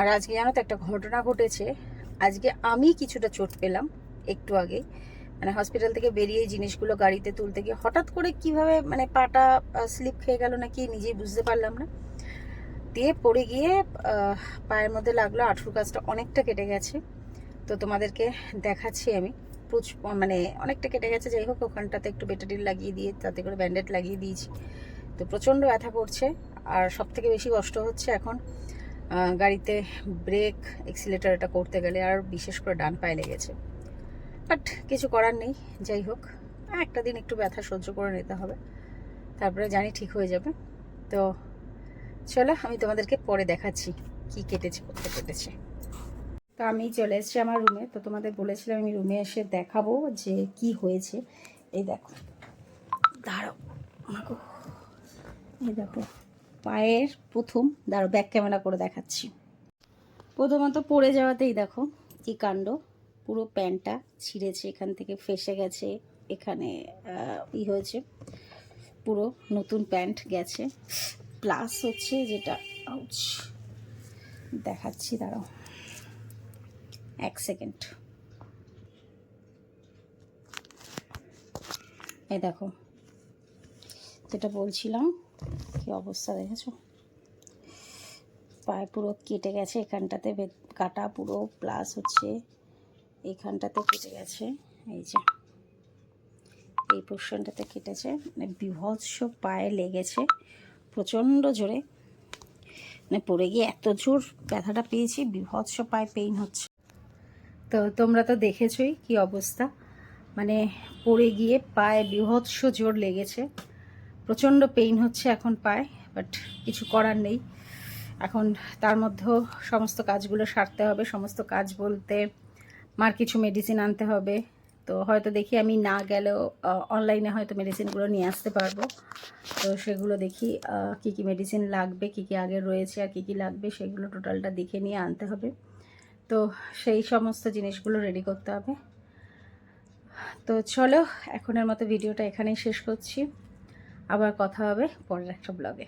আর আজকে জানো তো একটা ঘটনা ঘটেছে। আজকে আমি কিছুটা চোট পেলাম একটু আগে। মানে হসপিটাল থেকে বেরিয়ে জিনিসগুলো গাড়িতে তুলতে গিয়ে হঠাৎ করে কীভাবে মানে পাটা স্লিপ খেয়ে গেল নাকি নিজেই বুঝতে পারলাম না। দিয়ে পড়ে গিয়ে পায়ের মধ্যে লাগল আঠুর কাজটা অনেকটা কেটে গেছে। তো তোমাদেরকে দেখাচ্ছি আমি। প্রচুর মানে অনেকটা কেটে গেছে। যাই হোক, ওখানটাতে একটু বেটাডিল লাগিয়ে দিয়ে তাতে করে ব্যান্ডেড লাগিয়ে দিয়েছি। তো প্রচণ্ড ব্যথা করছে। আর সব থেকে বেশি কষ্ট হচ্ছে এখন গাড়িতে ব্রেক এক্সিলেটার এটা করতে গেলে আর বিশেষ করে ডান পায়ে লেগেছে। বাট কিছু করার নেই, যাই হোক। একটা দিন একটু ব্যথা সহ্য করে নিতে হবে। তারপরে জানি ঠিক হয়ে যাবে। তো চলো, আমি তোমাদেরকে পরে দেখাচ্ছি কি কেটেছে কোথায় কেটেছে। তো আমি চলে এসেছি আমার রুমে তো তোমাদের বলেছিলাম আমি রুমে এসে দেখাবো যে কি হয়েছে। এই দেখো। দাঁড়াও। এই দেখো। পায়ের প্রথম দাঁড়ো ব্যাক ক্যামেরা করে দেখাচ্ছি। প্রথমত পড়ে যাওয়াতেই দেখো কি কাণ্ড। পুরো প্যান্টটা ছিঁড়েছে, এখান থেকে ফেসে গেছে, এখানে ই হয়েছে। পুরো নতুন প্যান্ট গেছে। প্লাস হচ্ছে যেটা দেখাচ্ছি, দাঁড়াও। এক সেকেন্ড এই দেখো, যেটা বলছিলাম কি অবস্থা দেখেছ? পায়ে পুরো কেটে গেছে এখানটাতে কাটা পুরো প্লাস হচ্ছে এখানটাতে কেটে গেছে, এই যে। এই পোর্শনটাতে কেটেছে মানে বিভৎস পায়ে লেগেছে, প্রচণ্ড জোরে। মানে পড়ে গিয়ে এত জোর ব্যথাটা পেয়েছি, বিভৎস পায়ে পেইন হচ্ছে। তো তোমরা তো দেখেছই কি অবস্থা। মানে পড়ে গিয়ে পায়ে বিভৎস জোর লেগেছে। প্রচণ্ড পেইন হচ্ছে এখন পায় বাট কিছু করার নেই। এখন তার মধ্যেও সমস্ত কাজগুলো সারতে হবে, সমস্ত কাজ বলতে মার কিছু মেডিসিন আনতে হবে। তো হয়তো দেখি আমি না গেলেও অনলাইনে হয়তো মেডিসিনগুলো নিয়ে আসতে পারব। তো সেগুলো দেখি কি কি মেডিসিন লাগবে, কি কি আগে রয়েছে আর কি কি লাগবে, সেগুলো টোটালটা দেখে নিয়ে আনতে হবে। তো সেই সমস্ত জিনিসগুলো রেডি করতে হবে। তো চলো, এখনের মতো ভিডিওটা এখানেই শেষ করছি। আবার কথা হবে পরের একটা ব্লগে